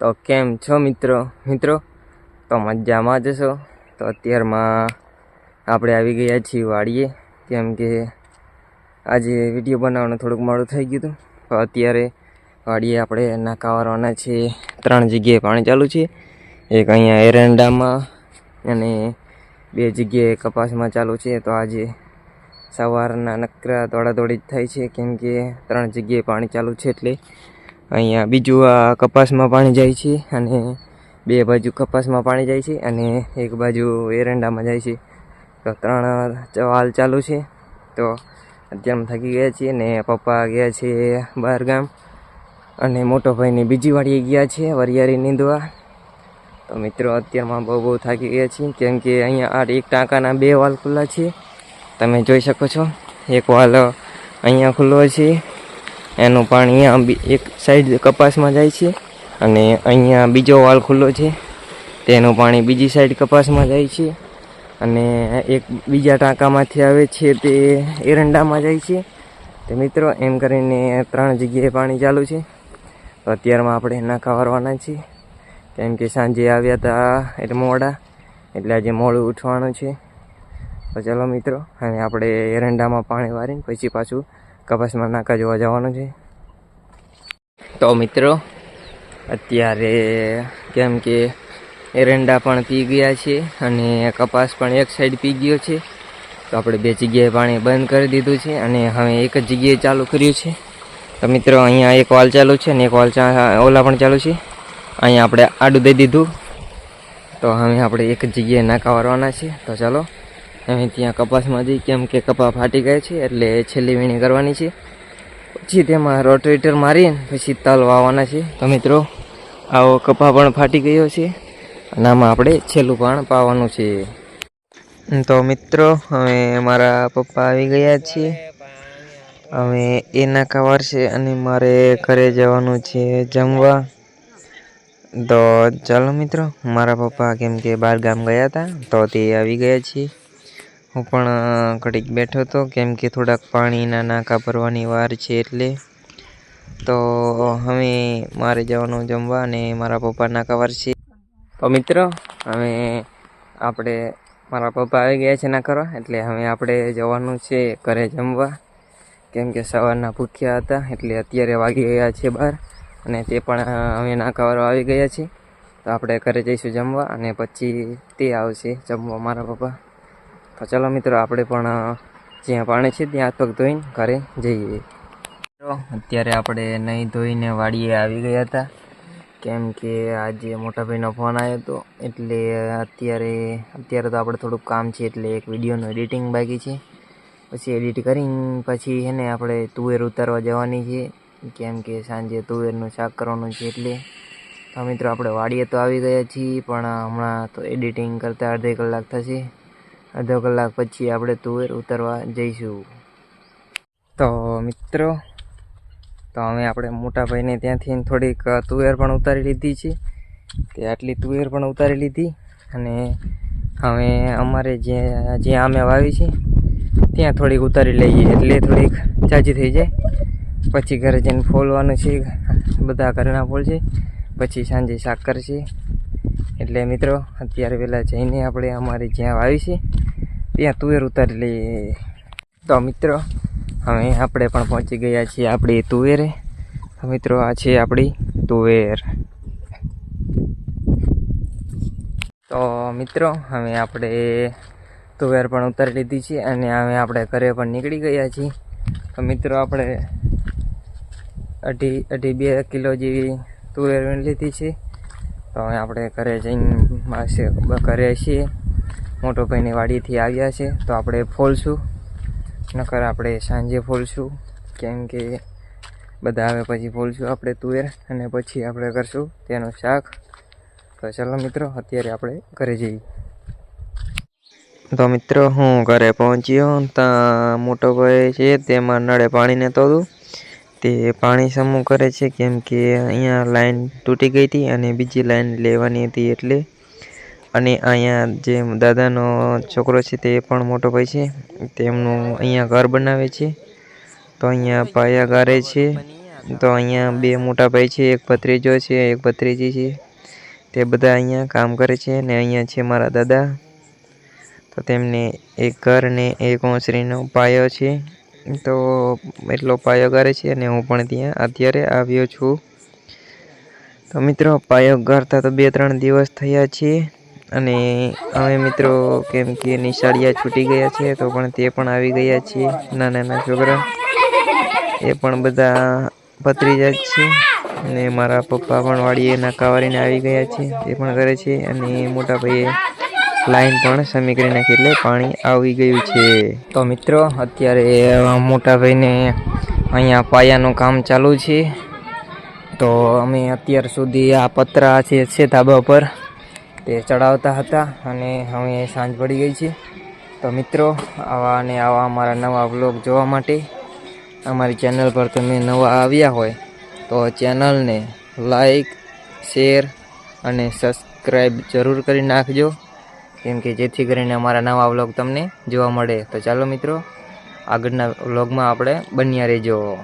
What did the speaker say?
તો કેમ છો મિત્રો? મિત્રો, તો મજામાં જ છો? તો અત્યારમાં આપણે આવી ગયા છીએ વાડીએ. કેમ કે આજે વીડિયો બનાવવાનું થોડુંક મોડું થઈ ગયું હતું. તો અત્યારે વાડીએ આપણે નાકાવારવાના છે. ત્રણ જગ્યાએ પાણી ચાલુ છે. એક અહીંયા એરંડામાં અને બે જગ્યાએ કપાસમાં ચાલુ છે. તો આજે સવારના નકરા દોડાદોડી જ થાય છે. કેમ કે ત્રણ જગ્યાએ પાણી ચાલુ છે એટલે અહીંયા બીજું આ કપાસમાં પાણી જાય છે અને બે બાજુ કપાસમાં પાણી જાય છે અને એક બાજુ એરંડામાં જાય છે. તો ત્રણ વાલ ચાલુ છે. તો અત્યારે થાકી ગયા છીએ ને પપ્પા ગયા છે બહાર ગામ. અને મોટો ભાઈની બીજી વાડીએ ગયા છે, વરિયાળી નીંદવા. તો મિત્રો અત્યારમાં બહુ બહુ થાકી ગયા છીએ. કેમ કે અહીંયા આ એક ટાંકાના બે વાલ ખુલ્લા છે. તમે જોઈ શકો છો. એક વાલ અહીંયા ખુલ્લો છે. એનું પાણી અહીંયા એક સાઈડ કપાસમાં જાય છે અને અહીંયા બીજો વાલ ખુલ્લો છે. તેનું પાણી બીજી સાઈડ કપાસમાં જાય છે અને એક બીજા ટાંકામાંથી આવે છે તે એરંડામાં જાય છે. તો મિત્રો, એમ કરીને ત્રણ જગ્યાએ પાણી ચાલુ છે. તો અત્યારમાં આપણે નાકા વારવાના છીએ. કેમ કે સાંજે આવ્યા હતા એટલે મોડા, એટલે આજે મોડું ઉઠવાનું છે. તો ચાલો મિત્રો, અને આપણે એરંડામાં પાણી વારીને પછી પાછું કપાસમાં નાકા જોવા જવાનું છે. તો મિત્રો, અત્યારે કેમ કે એરંડા પણ પી ગયા છે અને કપાસ પણ એક સાઈડ પી ગયો છે. તો આપણે બે જગ્યાએ પાણી બંધ કરી દીધું છે અને હવે એક જ જગ્યાએ ચાલુ કર્યું છે. તો મિત્રો, અહીંયા એક વાલ ચાલુ છે અને એક વાલ ઓલા પણ ચાલુ છે. અહીંયા આપણે આડું દઈ દીધું. તો હવે આપણે એક જગ્યાએ નાકા વારવાના છે. તો ચાલો હવે ત્યાં કપાસમાં જઈ કેમ કે કપા ફાટી ગયા છે એટલે છેલ્લી વીણી કરવાની છે. પછી તેમાં રોટરેટર મારીને પછી તલ વાવવાના છે. તો મિત્રો, આવો કપા પણ ફાટી ગયો છે અને આમાં આપણે છેલ્લું પણ પાવાનું છે. તો મિત્રો, અમે મારા પપ્પા આવી ગયા છીએ. હવે એ નાકા છે અને મારે ઘરે જવાનું છે જમવા. તો ચાલો મિત્રો, મારા પપ્પા કેમ કે બહાર ગામ ગયા હતા, તો તે આવી ગયા છે હું પણ ઘડીક બેઠો હતો, કેમ કે થોડાક પાણીના નાકા ભરવાની વાર છે એટલે. તો હવે મારે જવાનું જમવા અને મારા પપ્પા નાકા વાર છે તો મિત્રો, હવે આપણે, મારા પપ્પા આવી ગયા છે ના કરવા એટલે હવે આપણે જવાનું છે ઘરે જમવા. કેમ કે સવારના ભૂખ્યા હતા, એટલે અત્યારે વાગી ગયા છે બહાર અને તે પણ અમે હવે નાકાવાળો આવી ગયા છે. તો આપણે ઘરે જઈશું જમવા અને પછી તે આવશે જમવા મારા પપ્પા. તો ચાલો મિત્રો, આપણે પણ જ્યાં પાણી છે ત્યાં હાથ પગ ધોઈને ઘરે જઈએ. અત્યારે આપણે નહીં ધોઈને વાડીએ આવી ગયા હતા. કેમ કે આજે મોટાભાઈનો ફોન આવ્યો હતો એટલે અત્યારે અત્યારે તો આપણે થોડુંક કામ છે, એટલે એક વિડીયોનું એડિટિંગ બાકી છે. પછી એડિટ કરીને પછી ને આપણે તુવેર ઉતારવા જવાની છે. કેમ કે સાંજે તુવેરનું શાક કરવાનું છે એટલે. તો મિત્રો, આપણે વાડીએ તો આવી ગયા છીએ, પણ હમણાં તો એડિટિંગ કરતાં અડધી કલાક થશે. અડધો કલાક પછી આપણે તુવેર ઉતરવા જઈશું. તો મિત્રો, તો હવે આપણે મોટા ભાઈને ત્યાંથી થોડીક તુવેર પણ ઉતારી લીધી છે. તે આટલી તુવેર પણ ઉતારી લીધી અને હવે અમારે જ્યાં જ્યાં અમે વાવી છે, ત્યાં થોડીક ઉતારી લઈએ એટલે થોડીક જાજી થઈ જાય. પછી ઘરે જઈને ફોલવાનું છે, બધા ઘરના ફોલ છે. પછી સાંજે શાક કરશે. એટલે મિત્રો, અત્યારે પહેલાં જઈને આપણે અમારે જ્યાં વાવી છે ત્યાં તુવેર ઉતારી લઈએ તો મિત્રો, હવે આપણે પણ પહોંચી ગયા છીએ આપણી તુવેરે. તો મિત્રો, આ છે આપણી તુવેર. તો મિત્રો, હવે આપણે તુવેર પણ ઉતારી લીધી છે અને હવે આપણે ઘરે પણ નીકળી ગયા છીએ. તો મિત્રો, આપણે અઢી અઢી બે કિલો જેવી તુવેર લીધી છે. તો હવે આપણે ઘરે જઈને ઘરે છીએ. મોટો ભાઈની વાડીથી આવ્યા છે, તો આપણે ફોલશું. નકર આપણે સાંજે ફોલશું. કેમ કે બધા આવે પછી ફોલશું આપણે તુવેર, અને પછી આપણે કરશું તેનું શાક. તો ચાલો મિત્રો, અત્યારે આપણે ઘરે જઈએ. તો મિત્રો, હું ઘરે પહોંચ્યો. ત્યાં મોટો ભાઈ છે, તેમાં નળે પાણી નહોતું હતું. તે પાણી સમૂહ કરે છે, કેમ કે અહીંયા લાઈન તૂટી ગઈ હતી અને બીજી લાઈન લેવાની હતી એટલે અને અહીંયા જે દાદાનો છોકરો છે તે પણ મોટો ભાઈ છે. તેમનું અહીંયા ઘર બનાવે છે. તો અહીંયા પાયા ગારે છે. તો અહીંયા બે મોટા ભાઈ છે, એક ભત્રીજો છે, એક ભત્રીજી છે. તે બધા અહીંયા કામ કરે છે ને અહીંયા છે મારા દાદા. તો તેમને એક ઘર ને એક ઓસરીનો પાયો છે. તો એટલો પાયો ગારે છે અને હું પણ ત્યાં અત્યારે આવ્યો છું. તો મિત્રો, પાયો ગારતા તો બે ત્રણ દિવસ થયા છે. અને અમે મિત્રો કેમ કે નિશાળિયા છૂટી ગયા છે તો પણ તે પણ આવી ગયા છીએ નાના નાના છોકરા. એ પણ બધા ભત્રીજા જ છે અને મારા પપ્પા પણ વાડીએ નાકાવારીને આવી ગયા છે, તે પણ કરે છે અને મોટા ભાઈએ લાઈન પણ સમી કરી નાખી એટલે પાણી આવી ગયું છે. તો મિત્રો, અત્યારે મોટા ભાઈને અહીંયા પાયાનું કામ ચાલુ છે. તો અમે અત્યાર સુધી આ પતરા છે ધાબા પર તે ચડાવતા હતા અને હવે સાંજ પડી ગઈ છે. તો મિત્રો, આવા અને આવા અમારા નવા વ્લોગ જોવા માટે અમારી ચેનલ પર તમે નવા આવ્યા હોય તો ચેનલને લાઈક, શેર અને સબસ્ક્રાઈબ જરૂર કરી નાખજો. કેમ કે જેથી કરીને અમારા નવા વ્લોગ તમને જોવા મળે. તો ચાલો મિત્રો, આગળના વ્લોગમાં આપણે બન્યા રહેજો.